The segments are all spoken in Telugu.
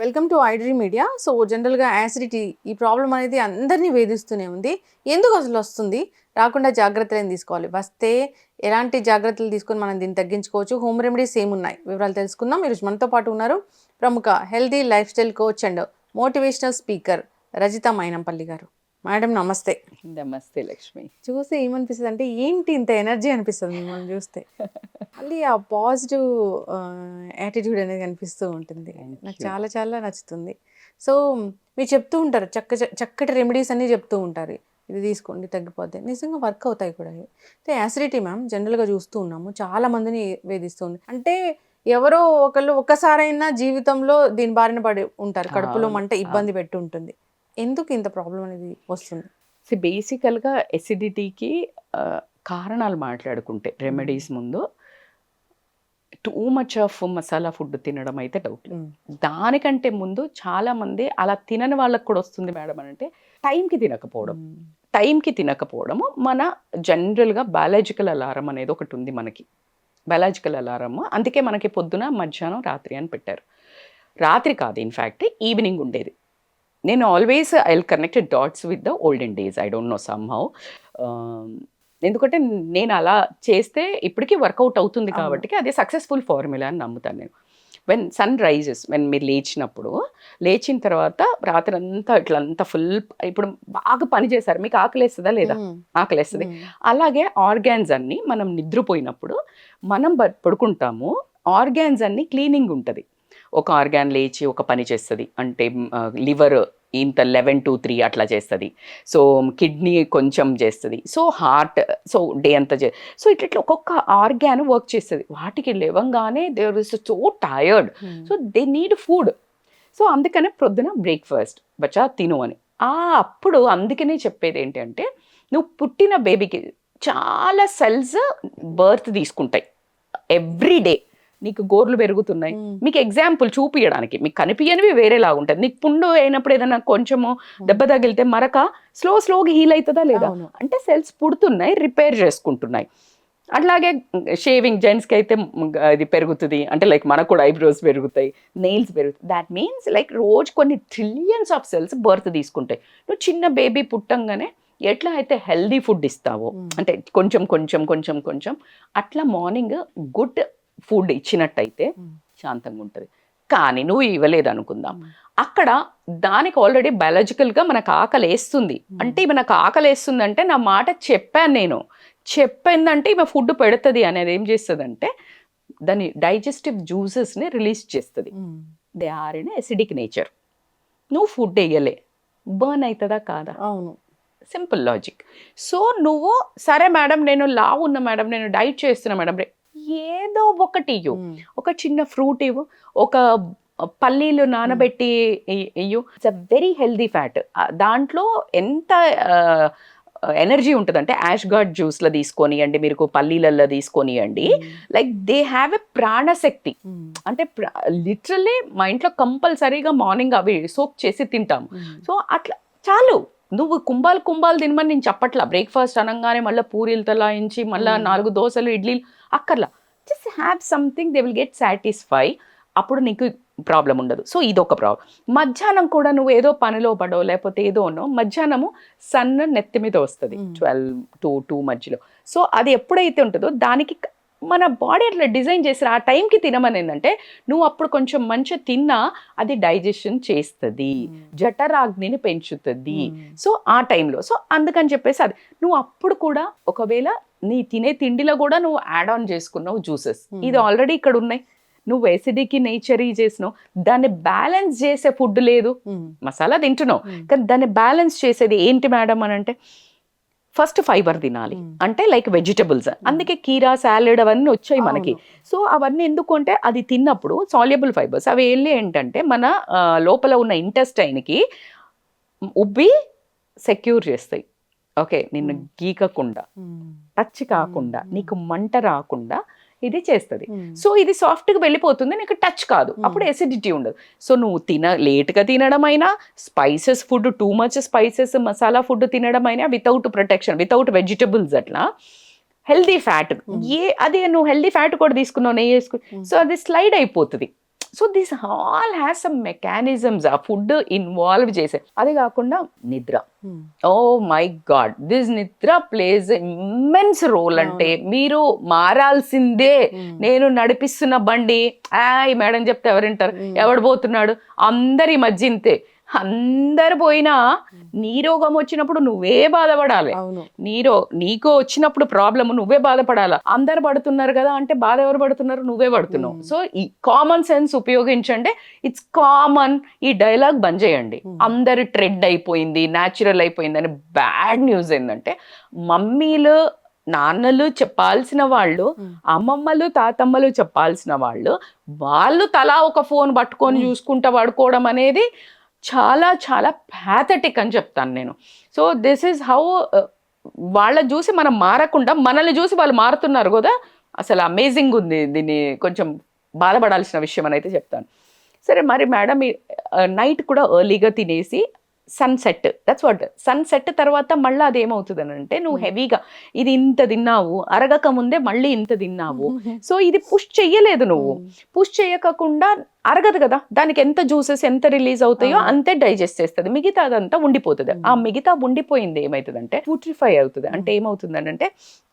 Welcome to iDream media so జనరల్గా యాసిడిటీ ఈ ప్రాబ్లం అనేది అందరినీ వేధిస్తూనే ఉంది. ఎందుకు అసలు వస్తుంది? రాకుండా జాగ్రత్తలు ఏం తీసుకోవాలి. వస్తే ఎలాంటి జాగ్రత్తలు తీసుకొని మనం దీన్ని తగ్గించుకోవచ్చు? హోమ్ రెమెడీస్ ఏమున్నాయి వివరాలు తెలుసుకుందాం. ఈరోజు మనతో పాటు ఉన్నారు ప్రముఖ healthy lifestyle coach and motivational speaker Rajitha Mainampalli గారు. మేడం నమస్తే. నమస్తే లక్ష్మి. చూస్తే ఏమనిపిస్తుంది అంటే ఏంటి ఇంత ఎనర్జీ అనిపిస్తుంది మిమ్మల్ని చూస్తే? మళ్ళీ ఆ పాజిటివ్ యాటిట్యూడ్ అనేది కనిపిస్తూ ఉంటుంది. నాకు. చాలా చాలా నచ్చుతుంది. సో మీరు చెప్తూ ఉంటారు చక్క చక్కటి రెమెడీస్ అన్ని చెప్తూ ఉంటారు. ఇది తీసుకోండి తగ్గిపోతాయి నిజంగా వర్క్ అవుతాయి కూడా అయితే యాసిడిటీ మ్యామ్ జనరల్గా చూస్తూ ఉన్నాము. చాలా మందిని వేధిస్తుంది. అంటే ఎవరో ఒకళ్ళు ఒక్కసారైనా జీవితంలో దీని బారిన పడి ఉంటారు. కడుపులో మంట ఇబ్బంది పెట్టి ఉంటుంది. ఎందుకు ఇంత ప్రాబ్లం అనేది వస్తుంది? సో బేసికల్గా ఎసిడిటీకి కారణాలు మాట్లాడుకుంటే రెమెడీస్ ముందు too much of masala food తినడం అయితే డౌట్. దానికంటే ముందు చాలా మంది అలా తినని వాళ్ళకి కూడా వస్తుంది మేడం అని అంటే టైంకి తినకపోవడం. టైంకి తినకపోవడము మన జనరల్గా బయాలజికల్ అలారం అనేది ఒకటి ఉంది మనకి. బయాలజికల్ అలారం అందుకే మనకి పొద్దున మధ్యాహ్నం రాత్రి అని పెట్టారు. రాత్రి కాదు ఇన్ఫ్యాక్ట్ ఈవినింగ్ ఉండేది. నేను always I will connected dots with the olden days I don't know somehow ఎందుకంటే నేను అలా చేస్తే ఇప్పటికీ వర్కౌట్ అవుతుంది. కాబట్టి అది సక్సెస్ఫుల్ ఫార్ములా అని నమ్ముతాను నేను వెన్ సన్ రైజెస్ వెన్ మీరు లేచినప్పుడు లేచిన తర్వాత రాత్రి అంతా ఇట్లా అంతా ఫుల్ ఇప్పుడు బాగా పని చేశారు మీకు ఆకలేస్తుందా లేదా. ఆకలేస్తుంది. అలాగే ఆర్గాన్స్ అన్ని మనం నిద్రపోయినప్పుడు మనం పడుకుంటాము ఆర్గాన్స్ అన్ని క్లీనింగ్ ఉంటుంది ఒక ఆర్గాన్ లేచి ఒక పని చేస్తుంది అంటే లివర్ ఇంత లెవెన్ టు త్రీ అట్లా చేస్తుంది. సో కిడ్నీ కొంచెం చేస్తుంది. సో హార్ట్ సో డే అంతా చే సో ఇట్లా ఒక్కొక్క ఆర్గాన్ వర్క్ చేస్తుంది. వాటికి లేవంగానే there is so tired hmm. So they need food. So అందుకనే ప్రొద్దున బ్రేక్ఫాస్ట్ బచ్చా తిను అని. ఆ అప్పుడు అందుకనే చెప్పేది ఏంటంటే నువ్వు పుట్టిన బేబీకి చాలా సెల్స్ బర్త్ తీసుకుంటాయి. Every day. నీకు గోర్లు పెరుగుతున్నాయి. మీకు ఎగ్జాంపుల్ చూపించడానికి మీకు కనిపించనివి వేరేలాగా ఉంటుంది నీకు పుండు అయినప్పుడు ఏదైనా కొంచెము దెబ్బ తగిలితే మరక స్లో స్లోగా హీల్ అవుతుందా లేదా. అంటే సెల్స్ పుడుతున్నాయి రిపేర్ చేసుకుంటున్నాయి. అట్లాగే షేవింగ్ జెంట్స్కి అయితే ఇది పెరుగుతుంది. అంటే లైక్ మనకు కూడా ఐబ్రోస్ పెరుగుతాయి నెయిల్స్ పెరుగుతాయి. దాట్ మీన్స్ లైక్ రోజు కొన్ని ట్రిలియన్స్ ఆఫ్ సెల్స్ బర్త్ తీసుకుంటాయి. నువ్వు చిన్న బేబీ పుట్టంగానే ఎట్లా అయితే హెల్దీ ఫుడ్ ఇస్తావో. అంటే కొంచెం కొంచెం కొంచెం కొంచెం అట్లా మార్నింగ్ గుడ్ ఫుడ్ ఇచ్చినట్టయితే. శాంతంగా ఉంటుంది కానీ నువ్వు ఇవ్వలేదు అనుకుందాం. అక్కడ దానికి ఆల్రెడీ బయాలజికల్గా మనకు ఆకలి వేస్తుంది. అంటే ఈమె నాకు ఆకలి వేస్తుంది అంటే నా మాట చెప్పాను నేను. చెప్పిందంటే ఈమె ఫుడ్ పెడుతుంది అనేది ఏం చేస్తుందంటే దాని డైజెస్టివ్ జ్యూసెస్ని రిలీజ్ చేస్తుంది. They are in acidic nature నువ్వు ఫుడ్ వేయలే బర్న్ అవుతుందా కాదా? అవును. Simple logic. సో నువ్వు సరే మేడం నేను లావు ఉన్న మేడం నేను డైట్ చేస్తున్నా మేడం ఏదో ఒకటి ఇవ్వు. ఒక చిన్న ఫ్రూట్ ఇవ్వు. ఒక పల్లీలు నానబెట్టి ఇయ్యు. It's a very healthy fat దాంట్లో ఎంత ఎనర్జీ ఉంటుంది అంటే యాష్ గార్డ్ జ్యూస్లో తీసుకొనియండి మీరు పల్లీలలో తీసుకొనియండి. లైక్ దే హ్యావ్ ఎ ప్రాణశక్తి. అంటే లిటరల్లీ మా ఇంట్లో కంపల్సరీగా మార్నింగ్ అవి సోక్ చేసి తింటాము. సో అట్లా చాలు. నువ్వు కుంభాలు కుంభాలు తినమని నేను చెప్పట్లా. బ్రేక్ఫాస్ట్ అనగానే మళ్ళీ పూరీలు తలాయించి మళ్ళీ. నాలుగు దోశలు ఇడ్లీలు అక్కర్లా. Just have something they will get satisfy అప్పుడు నీకు ప్రాబ్లం ఉండదు. సో ఇదొక ప్రాబ్లం మధ్యాహ్నం కూడా నువ్వు ఏదో పనిలో పడో లేకపోతే ఏదోనో మధ్యాహ్నము సన్ నెత్తి మీద వస్తుంది. ట్వెల్వ్ టు టూ మధ్యలో. సో అది ఎప్పుడైతే ఉంటుందో దానికి మన బాడీ అట్లా డిజైన్ చేసిన ఆ టైంకి తినమని ఏంటంటే నువ్వు అప్పుడు కొంచెం మంచిగా తిన్నా అది డైజెషన్ చేస్తుంది. జఠరాగ్నిని పెంచుతుంది. సో ఆ టైంలో సో అందుకని చెప్పేసి అది నువ్వు అప్పుడు కూడా ఒకవేళ నీ తినే తిండిలో కూడా నువ్వు యాడ్ ఆన్ చేసుకున్నావు జ్యూసెస్. ఇది ఆల్రెడీ ఇక్కడ ఉన్నాయి నువ్వు ఎసిడికి నేచరీ చేసినావు దాన్ని బ్యాలెన్స్ చేసే ఫుడ్ లేదు. మసాలా తింటున్నావు. కానీ దాన్ని బ్యాలెన్స్ చేసేది ఏంటి మేడం అని అంటే ఫస్ట్ ఫైబర్ తినాలి. అంటే లైక్ వెజిటబుల్స్ అందుకే కీరా సాలెడ్ అవన్నీ వచ్చాయి మనకి. సో అవన్నీ ఎందుకు అంటే అది తిన్నప్పుడు సాల్యబుల్ ఫైబర్స్ అవి వెళ్ళి ఏంటంటే మన లోపల ఉన్న ఇంటెస్టైన్కి ఉబ్బి సెక్యూర్ చేస్తాయి ఓకే నిన్ను. గీకకుండా. టచ్ కాకుండా. నీకు మంట రాకుండా ఇది చేస్తుంది మ్మ్. సో ఇది సాఫ్ట్గా వెళ్ళిపోతుంది నీకు టచ్ కాదు Hmm. అప్పుడు ఎసిడిటీ ఉండదు సో నువ్వు తిన లేట్గా తినడం అయినా spices food too much spices masala food తినడం అయినా వితౌట్ ప్రొటెక్షన్ వితౌట్ వెజిటబుల్స్ అట్లా హెల్దీ ఫ్యాట్ Hmm. ఏ అదే నువ్వు హెల్దీ ఫ్యాట్ కూడా తీసుకున్నావు నెయ్యి వేసుకుని Hmm. సో అది స్లైడ్ అయిపోతుంది so this all has some mechanisms ఆ ఫుడ్ ఇన్వాల్వ్ చేసే. అదే కాకుండా నిద్ర. ఓ మై గాడ్ దిస్ నిద్ర ప్లేస్ ఇమ్మెన్స్ రోల్ అంటే మీరు మారాల్సిందే. Hmm. నేను నడిపిస్తున్న బండి ఆ ఈ మేడం చెప్తే ఎవరింటారు Hmm. ఎవడు పోతున్నాడు? అందరి మధ్య ఇంతే అందరు పోయినా నీ రోగం వచ్చినప్పుడు నువ్వే బాధపడాలి. నీరో నీకు వచ్చినప్పుడు ప్రాబ్లమ్ నువ్వే బాధపడాలా. అందరు పడుతున్నారు కదా అంటే బాధ ఎవరు పడుతున్నారు? నువ్వే పడుతున్నావు. సో ఈ కామన్ సెన్స్ ఉపయోగించండి. ఇట్స్ కామన్ ఈ డైలాగ్ బంద్ చేయండి. అందరు ట్రెడ్ అయిపోయింది న్యాచురల్ అయిపోయింది అని బ్యాడ్ న్యూస్ ఏంటంటే మమ్మీలు నాన్నలు చెప్పాల్సిన వాళ్ళు. అమ్మమ్మలు తాతమ్మలు చెప్పాల్సిన వాళ్ళు వాళ్ళు తలా ఒక ఫోన్ పట్టుకొని. చూసుకుంటా పడుకోవడం అనేది చాలా చాలా ప్యాథటిక్ అని చెప్తాను నేను. సో దిస్ ఈజ్ హౌ వాళ్ళ చూసి మనం మారకుండా మనల్ని చూసి వాళ్ళు మారుతున్నారు కదా అసలు అమేజింగ్ ఉంది దీన్ని కొంచెం బాధపడాల్సిన విషయం అని అయితే చెప్తాను. సరే మరి మేడం నైట్ కూడా ఎర్లీగా తినేసి సన్సెట్ దట్స్ వాట్ సన్సెట్ తర్వాత మళ్ళీ అది ఏమవుతుంది అని అంటే నువ్వు. హెవీగా ఇది ఇంత తిన్నావు అరగక ముందే మళ్ళీ ఇంత తిన్నావు. సో ఇది పుష్ చెయ్యలేదు నువ్వు. పుష్ చేయకుండా అరగదు కదా దానికి ఎంత జ్యూసెస్ ఎంత రిలీజ్ అవుతాయో. అంతే డైజెస్ట్ చేస్తుంది మిగతా అదంతా ఉండిపోతుంది ఆ. మిగతా ఉండిపోయింది ఏమవుతుందంటే పుట్రిఫై అవుతుంది అంటే ఏమవుతుందని అంటే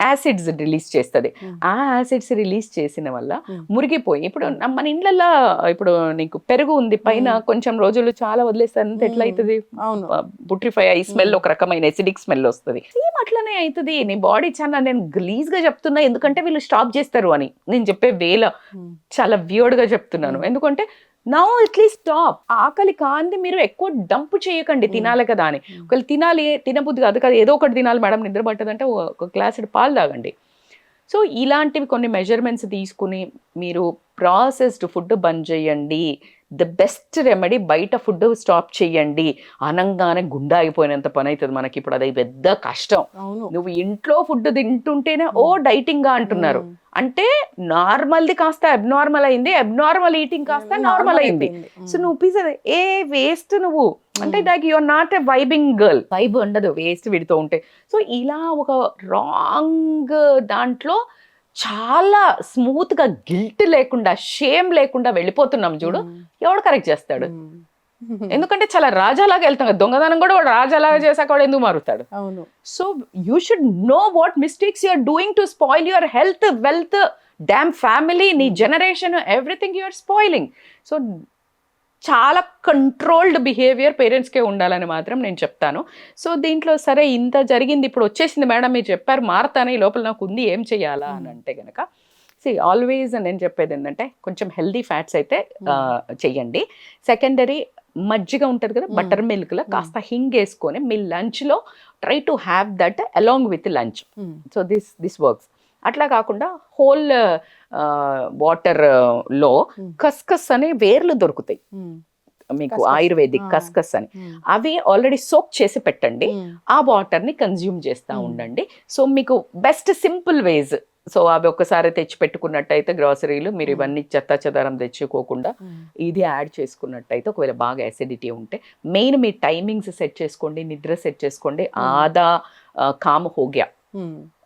యాసిడ్స్ రిలీజ్ చేస్తుంది. ఆ యాసిడ్స్ రిలీజ్ చేసిన వల్ల. మురిగిపోయి ఇప్పుడు మన ఇండ్లల్లో ఇప్పుడు నీకు పెరుగు ఉంది పైన. కొంచెం రోజులు చాలా వదిలేస్తే అంత ఎట్లా. అవుతుంది అవును పుట్రిఫై అయ్యి స్మెల్. ఒక రకమైన ఎసిడిక్ స్మెల్ వస్తుంది సేమ్ అట్లనే అవుతుంది నీ బాడీ చాలా నేను గలీజ్గా చెప్తున్నా ఎందుకంటే వీళ్ళు స్టాప్ చేస్తారు అని నేను చెప్పే వేల. చాలా వియర్డ్గా చెప్తున్నాను Hmm. ఎందుకంటే నౌ అట్లీస్ట్ స్టాప్ ఆకలి కాంది మీరు ఎక్కువ డంప్ చేయకండి. తినాలి కదా అని. ఒకవేళ తినాలి తినబుద్ధి కాదు కదా ఏదో ఒకటి తినాలి మేడం నిద్ర పట్టదంటే ఒక గ్లాస్ పాలు తాగండి సో ఇలాంటివి కొన్ని మెజర్మెంట్స్ తీసుకుని మీరు ప్రాసెస్డ్ ఫుడ్ బంద్ చేయండి ద బెస్ట్ రెమెడీ బయట ఫుడ్ స్టాప్ చేయండి అనంగానే గుండె అయిపోయినంత పని అవుతుంది మనకి ఇప్పుడు. అది పెద్ద కష్టం. నువ్వు ఇంట్లో ఫుడ్ తింటుంటేనే ఓ డైటింగ్గా అంటున్నారు. అంటే నార్మల్ది కాస్త అబ్నార్మల్ అయింది అబ్నార్మల్ ఈటింగ్ కాస్త నార్మల్ అయింది. సో నువ్వు పిజ్జా ఏ వేస్ట్ నువ్వు. అంటే. Like your not a vibing girl. Vibe ఉండదు. వేస్ట్ విడితో ఉంటే. సో ఇలా ఒక రాంగ్ దాంట్లో చాలా స్మూత్గా గిల్ట్ లేకుండా షేమ్ లేకుండా వెళ్ళిపోతున్నాం చూడు. ఎవడు కరెక్ట్ చేస్తాడు? ఎందుకంటే చాలా రాజాలాగా వెళ్తాం కదా దొంగదనం కూడా వాడు రాజాలాగా చేశాక వాడు ఎందుకు మారుతాడు? అవును. So you should know what mistakes you're doing to spoil your health wealth damn family నీ generation everything you're spoiling so చాలా కంట్రోల్డ్ బిహేవియర్ పేరెంట్స్కే ఉండాలని మాత్రం నేను చెప్తాను. సో దీంట్లో సరే ఇంత జరిగింది ఇప్పుడు వచ్చేసింది మేడం మీరు చెప్పారు మారుతానే ఈ లోపల నాకు ఉంది ఏం చేయాలా అని అంటే గనక. సి ఆల్వేస్ నేను చెప్పేది ఏంటంటే కొంచెం హెల్దీ ఫ్యాట్స్ అయితే చెయ్యండి. సెకండరీ మజ్జిగ ఉంటుంది కదా. బటర్ మిల్క్లో కాస్త హింగ్ వేసుకొని మీ లంచ్లో try to have that along with lunch so this this works అట్లా కాకుండా హోల్ వాటర్లో. కస్కస్ అనే వేర్లు దొరుకుతాయి మీకు. ఆయుర్వేదిక్. కస్కస్ అని అవి ఆల్రెడీ సోక్ చేసి పెట్టండి ఆ వాటర్ని కన్జ్యూమ్ చేస్తూ. ఉండండి సో మీకు బెస్ట్ సింపుల్ వేస్ సో అవి ఒక్కసారి తెచ్చి పెట్టుకున్నట్టయితే గ్రాసరీలు మీరు. ఇవన్నీ చెత్త చెదారం తెచ్చుకోకుండా ఇది యాడ్ చేసుకున్నట్టయితే ఒకవేళ బాగా అసిడిటీ ఉంటే మెయిన్ మీ టైమింగ్స్ సెట్ చేసుకోండి నిద్ర సెట్ చేసుకోండి. ఆదా కామ్ హోగ్యా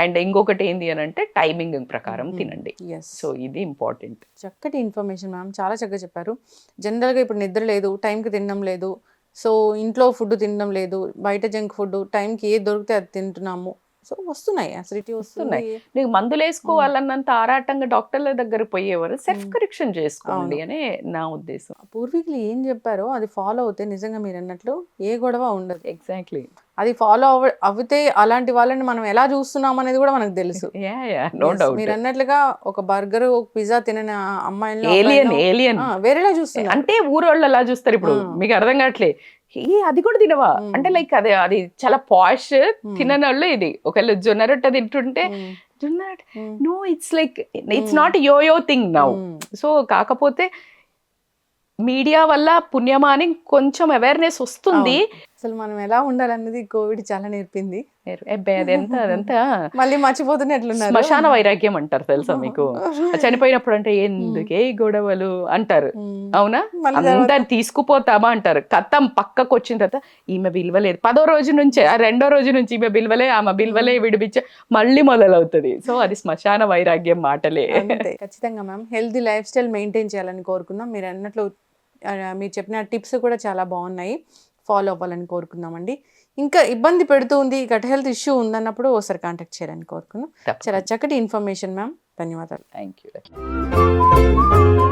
అండ్ ఇంకొకటి ఏంది అని అంటే టైమింగ్ ప్రకారం తినండి. ఎస్ సో ఇది ఇంపార్టెంట్. చక్కటి ఇన్ఫర్మేషన్ మ్యామ్. చాలా చక్కగా చెప్పారు. జనరల్గా ఇప్పుడు నిద్ర లేదు టైంకి తినడం లేదు. సో ఇంట్లో ఫుడ్ తినడం లేదు బయట జంక్ ఫుడ్ టైంకి ఏది దొరికితే అది తింటున్నాము. సో వస్తున్నాయి అసిడిటీ వస్తున్నాయి. నీకు మందులు వేసుకోవాలన్నంత ఆరాటంగా డాక్టర్ల దగ్గర పోయేవారు. Self Mm. కరెక్షన్ చేసుకోండి. అనే నా ఉద్దేశం. పూర్వీకులు ఏం చెప్పారో అది ఫాలో అవుతే నిజంగా మీరు అన్నట్లు ఏ గొడవ ఉండదు. ఎగ్జాక్ట్లీ అది ఫాలో అవ అవుతే అలాంటి వాళ్ళని మనం ఎలా చూస్తున్నాం అనేది కూడా మనకు తెలుసు. మీరు అన్నట్లుగా ఒక బర్గర్ ఒక పిజ్జా తినని అమ్మాయిలు ఏలియన్ ఏలియన్ వేరేలా చూస్తున్నారు. అంటే ఊరోళ్ళు అలా చూస్తారు ఇప్పుడు. మీకు అర్థం కావట్లే. ఏ అది కూడా తినవా. అంటే లైక్ అదే అది చాలా పాష్. తినని వాళ్ళు ఇది ఒకవేళ జొన్న రొట్టె తింటుంటే. జొన్న. No it's like it's. Not yo yo thing now. So కాకపోతే మీడియా వల్ల పుణ్యమా అని కొంచెం అవేర్నెస్ వస్తుంది అసలు మనం ఎలా ఉండాలన్నది కోవిడ్ చాలా నేర్పింది. అదంతా మళ్ళీ మర్చిపోతున్నట్లున్నారు శ్మశాన వైరాగ్యం అంటారు తెలుసా మీకు? చనిపోయినప్పుడు అంటే ఎందుకే గొడవలు అంటారు. అవునా? మళ్ళీ తర్వాత- అందరు తీసుకుపోతామా అంటారు. కథం పక్కకు వచ్చిన తర్వాత ఈమె విలువలేదు. పదో రోజు నుంచే ఆ రెండో రోజు నుంచి ఈమె విలువలే ఆమె విలువలే విడిపించే మళ్ళీ మొదలవుతుంది. సో అది శ్మశాన వైరాగ్యం మాటలే. ఖచ్చితంగా ma'am. Healthy lifestyle maintain చేయాలని కోరుకుందాం. మీరు అన్నట్లు మీరు చెప్పిన టిప్స్ కూడా చాలా బాగున్నాయి. ఫాలో అవ్వాలని కోరుకుందామండి. ఇంకా ఇబ్బంది పెడుతూ ఉంది గట్ హెల్త్ ఇష్యూ ఉందన్నప్పుడు ఒకసారి కాంటాక్ట్ చేయాలని కోరుకుందాం చాలా చక్కటి ఇన్ఫర్మేషన్ మ్యామ్. ధన్యవాదాలు. Thank you.